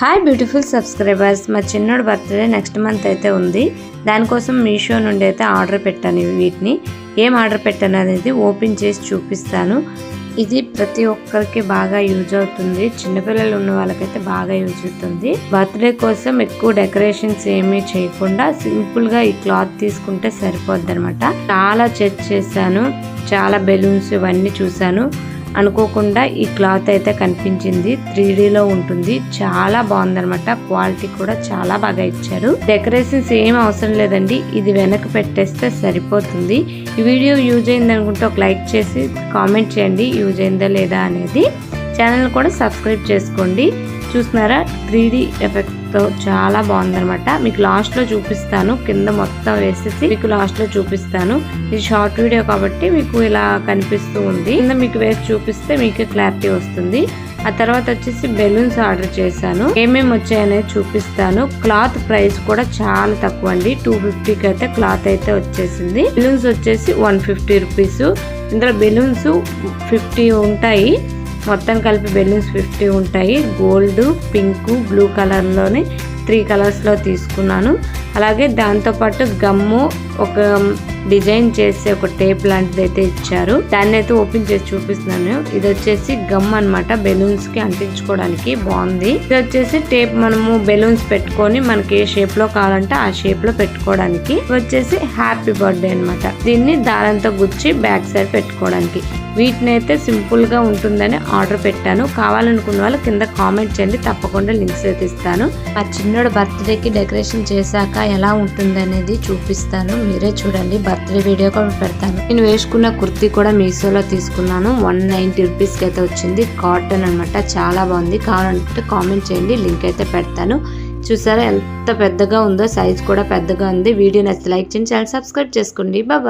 Hi beautiful subscribers మా చిన్నోడు birthday next month అయితే ఉంది. దానికోసం మీషో నుండి అయితే ఆర్డర్ పెట్టాను వీటిని. ఏం ఆర్డర్ పెట్టాను అనేది ఓపెన్ చేసి చూపిస్తాను. ఇది ప్రతి ఒక్కరికి బాగా యూజ్ అవుతుంది. చిన్నపిల్లలు ఉన్న వాళ్ళకైతే బాగా యూజ్ అవుతుంది. బర్త్డే కోసం ఎక్కువ డెకరేషన్స్ ఏమీ చేయకుండా సింపుల్గా ఈ క్లాత్ తీసుకుంటే సరిపోద్ది అనమాట చాలా చెక్ చేశాను. చాలా బెలూన్స్ ఇవన్నీ చూశాను. అనుకోకుండా ఈ క్లాత్ అయితే కనిపించింది. త్రీ లో ఉంటుంది. చాలా బాగుందనమాట క్వాలిటీ కూడా చాలా బాగా ఇచ్చారు. డెకరేషన్స్ ఏం అవసరం లేదండి. ఇది వెనక పెట్టేస్తే సరిపోతుంది. ఈ వీడియో యూజ్ అయింది అనుకుంటే ఒక లైక్ చేసి కామెంట్ చేయండి. యూజ్ అయిందా లేదా అనేది. ఛానల్ కూడా సబ్స్క్రైబ్ చేసుకోండి. చూస్తున్నారా? త్రీ డి తో చాలా బాగుందనమాట మీకు లాస్ట్లో చూపిస్తాను. కింద మొత్తం వేసేసి మీకు లాస్ట్లో చూపిస్తాను. ఇది షార్ట్ వీడియో కాబట్టి మీకు ఇలా కనిపిస్తూ ఉంది. కింద మీకు వేసి చూపిస్తే మీకు క్లారిటీ వస్తుంది. ఆ తర్వాత వచ్చేసి బెలూన్స్ ఆర్డర్ చేశాను. ఏమేమి వచ్చాయనేది చూపిస్తాను. క్లాత్ ప్రైస్ కూడా చాలా తక్కువ అండి. టూ ఫిఫ్టీకి అయితే క్లాత్ అయితే వచ్చేసింది. బెలూన్స్ వచ్చేసి వన్ ఫిఫ్టీ రూపీస్. ఇందులో బెలూన్స్ ఫిఫ్టీ ఉంటాయి. మొత్తం కలిపి బెలూన్స్ ఫిఫ్టీ ఉంటాయి. గోల్డ్ పింక్ బ్లూ కలర్లోనే త్రీ కలర్స్లో తీసుకున్నాను. అలాగే దాంతోపాటు గమ్ము ఒక డిజైన్ చేసి ఒక టేప్ లాంటిది అయితే ఇచ్చారు. దాన్ని అయితే ఓపెన్ చేసి చూపిస్తున్నాను. ఇది వచ్చేసి గమ్ అనమాట బెలూన్స్కి అంటించుకోవడానికి బాగుంది. ఇది వచ్చేసి టేప్ మనము బెలూన్స్ పెట్టుకొని మనకి ఏ షేప్లో కావాలంటే ఆ షేప్లో పెట్టుకోవడానికి. వచ్చేసి హ్యాపీ బర్త్డే అనమాట దీన్ని దారంతో గుచ్చి బ్యాక్ సైడ్ పెట్టుకోవడానికి. వీటిని అయితే సింపుల్గా ఉంటుందని ఆర్డర్ పెట్టాను. కావాలనుకున్న వాళ్ళు కింద కామెంట్ చేయండి. తప్పకుండా లింక్స్ అయితే ఇస్తాను. ఆ చిన్నోడు బర్త్డేకి డెకరేషన్ చేశాక ఎలా ఉంటుంది అనేది చూపిస్తాను. మీరే చూడండి. బర్త్డే వీడియో కూడా పెడతాను. నేను వేసుకున్న కుర్తీ కూడా మీషోలో తీసుకున్నాను. వన్ నైన్టీ రూపీస్కి అయితే వచ్చింది. కాటన్ అనమాట చాలా బాగుంది. కావాలంటే కామెంట్ చేయండి. లింక్ అయితే పెడతాను. చూసారా ఎంత పెద్దగా ఉందో? సైజ్ కూడా పెద్దగా ఉంది. వీడియో నచ్చితే లైక్ చేయండి. ఛానల్ సబ్స్క్రైబ్ చేసుకోండి. బాయ్.